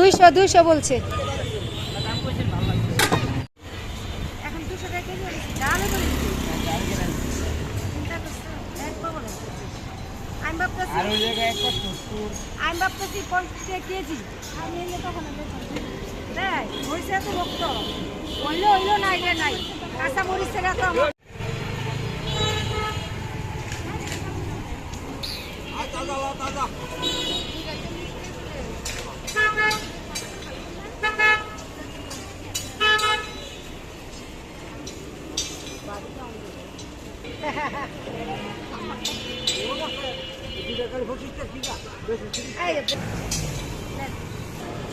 দুইশো দুইশো বলছে। আমি ভাবতেছি পঞ্চাশ টাকা কেজি। আমি এলে তখন হয়েছে এত ভক্ত। হইল হইল নাই রে নাই। কাঁচা মরিচ টাকা তো আমার এই যে, নেন।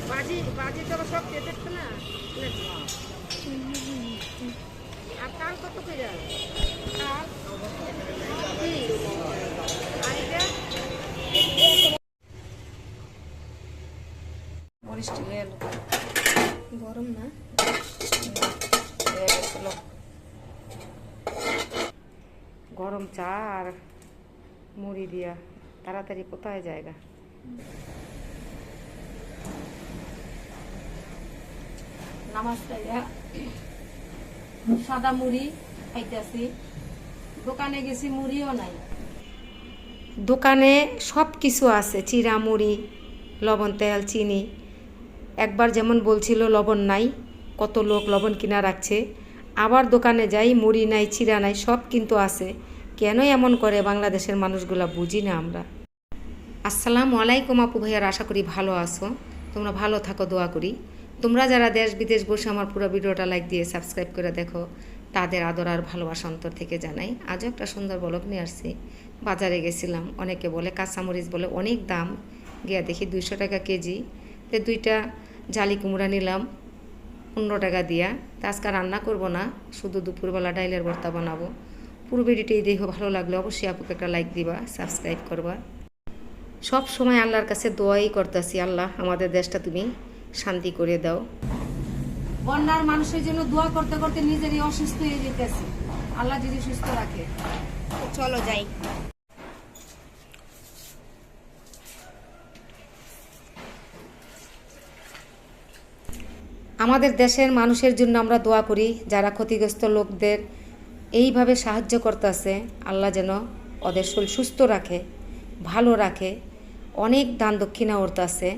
বাজি বাজি তো সব না? আর কাল কত করে যাবে কাল গরম না গরম চা আর মুড়ি দিয়া। তাড়াতাড়ি কোথায় জায়গা? সাদা মুড়ি খাইতেছি। দোকানে গেছি মুড়িও নাই। দোকানে সব কিছু আছে চিরা মুড়ি লবণ তেল চিনি। একবার যেমন বলছিল লবণ নাই কত লোক লবণ কিনা রাখছে। আবার দোকানে যাই মুড়ি নাই চিরা নাই সব কিন্তু আছে। কেন এমন করে বাংলাদেশের মানুষগুলা বুঝি না আমরা? আসসালামু আলাইকুম আপু ভাইয়ার, আশা করি ভালো আছো। তোমরা ভালো থাকো, দোয়া করি। তোমরা যারা দেশ বিদেশ বসে আমার পুরো ভিডিওটা লাইক দিয়ে সাবস্ক্রাইব করে দেখো, তাদের আদর আর ভালোবাসা অন্তর থেকে জানাই। আজও একটা সুন্দর বলক নিয়ে আসছি। বাজারে গেছিলাম, অনেকে বলে কাঁচামরিচ বলে অনেক দাম। গিয়া দেখি দুইশো টাকা কেজি। তো দুইটা জালি কুমড়া নিলাম, পনেরো টাকা দিয়া। তা আজকে রান্না করব না, শুধু দুপুরবেলা ডাইলের ভর্তা বানাবো। পুরো ভিডিওটি দেখো ভালো লাগলে অবশ্যই আপুকে একটা লাইক দিবা সাবস্ক্রাইব করবা। সব সময় আল্লাহর কাছে দোয়াই করতেছি আল্লাহ আমাদের দেশটা তুমি শান্তি করে দাও। বন্যার মানুষের জন্য দোয়া করতে করতে নিজেরই অসুস্থ হয়ে যেতেছি। আল্লাহ যদি সুস্থ রাখে। চলো যাই। আমাদের দেশের মানুষের জন্য আমরা দোয়া করি যারা ক্ষতিগ্রস্ত লোকদের এইভাবে সাহায্য করতেছে, আল্লাহ যেন ওদের শরীর সুস্থ রাখে, ভালো রাখে, অনেক দান দক্ষিণা উঠতেছে।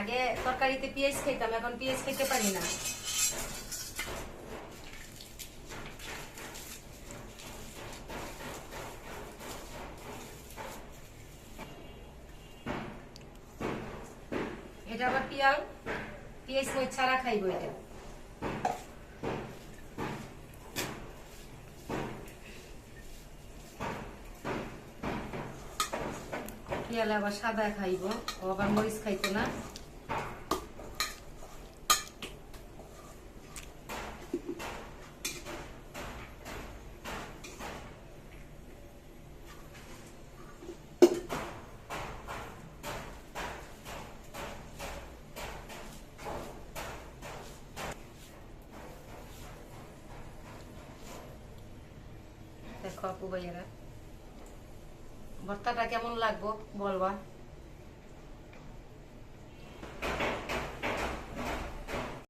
আগে তরকারিতে পেঁয়াজ খেতাম, এখন পেঁয়াজ খেতে পারি না। এটা আবার পিয়াল, পেঁয়াজ ছাড়া খাইব এটা। পিয়ালে আবার সাদা খাইব ও আবার মরিচ খাইতো না। দেখো আপু ভাইয়েরা। ভর্তাটা কেমন লাগবো? বলবা